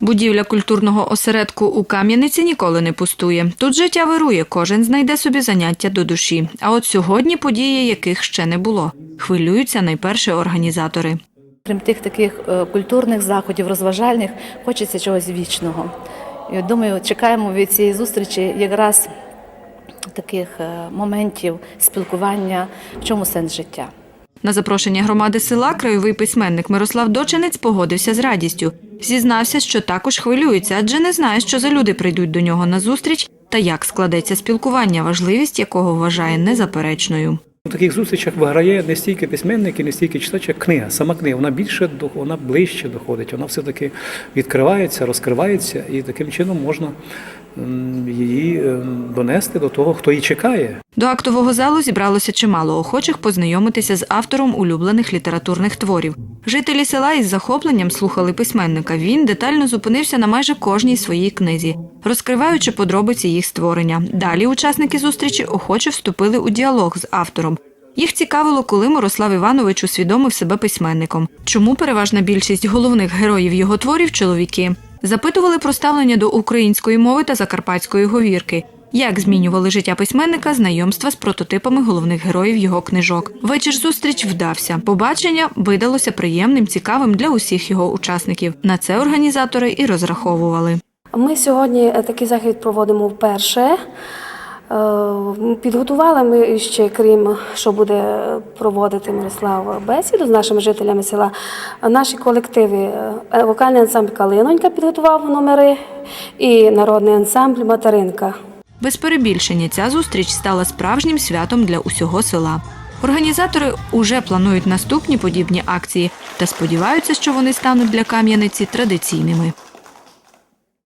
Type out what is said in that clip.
Будівля культурного осередку у Кам'яниці ніколи не пустує. Тут життя вирує, кожен знайде собі заняття до душі. А от сьогодні події, яких ще не було. Хвилюються найперше організатори. Крім тих таких е, культурних заходів, розважальних, хочеться чогось вічного. І думаю, чекаємо від цієї зустрічі якраз таких е, моментів спілкування, в чому сенс життя. На запрошення громади села краєвий письменник Мирослав Дочинець погодився з радістю. Зізнався, що також хвилюється, адже не знає, що за люди прийдуть до нього на зустріч та як складеться спілкування, важливість якого вважає незаперечною. У таких зустрічах виграє не стільки письменник і не стільки читач, як книга. Сама книга вона більше вона ближче доходить. Вона все таки відкривається, розкривається, і таким чином можна її ем, донести до того, хто її чекає. До актового залу зібралося чимало охочих познайомитися з автором улюблених літературних творів. Жителі села із захопленням слухали письменника. Він детально зупинився на майже кожній своїй книзі, розкриваючи подробиці їх створення. Далі учасники зустрічі охоче вступили у діалог з автором. Їх цікавило, коли Мирослав Іванович усвідомив себе письменником. Чому переважна більшість головних героїв його творів чоловіки? Запитували про ставлення до української мови та закарпатської говірки. Як змінювали життя письменника знайомства з прототипами головних героїв його книжок. Вечір зустріч вдався. Побачення видалося приємним, цікавим для усіх його учасників. На це організатори і розраховували. Ми сьогодні е, такий захід проводимо вперше. Е, Підготували ми ще, крім що буде проводити Мирослав бесіду з нашими жителями села. Наші колективи е, вокальний ансамбль Калинонька підготував номери і народний ансамбль Материнка. Без перебільшення ця зустріч стала справжнім святом для усього села. Організатори уже планують наступні подібні акції та сподіваються, що вони стануть для Кам'яниці традиційними.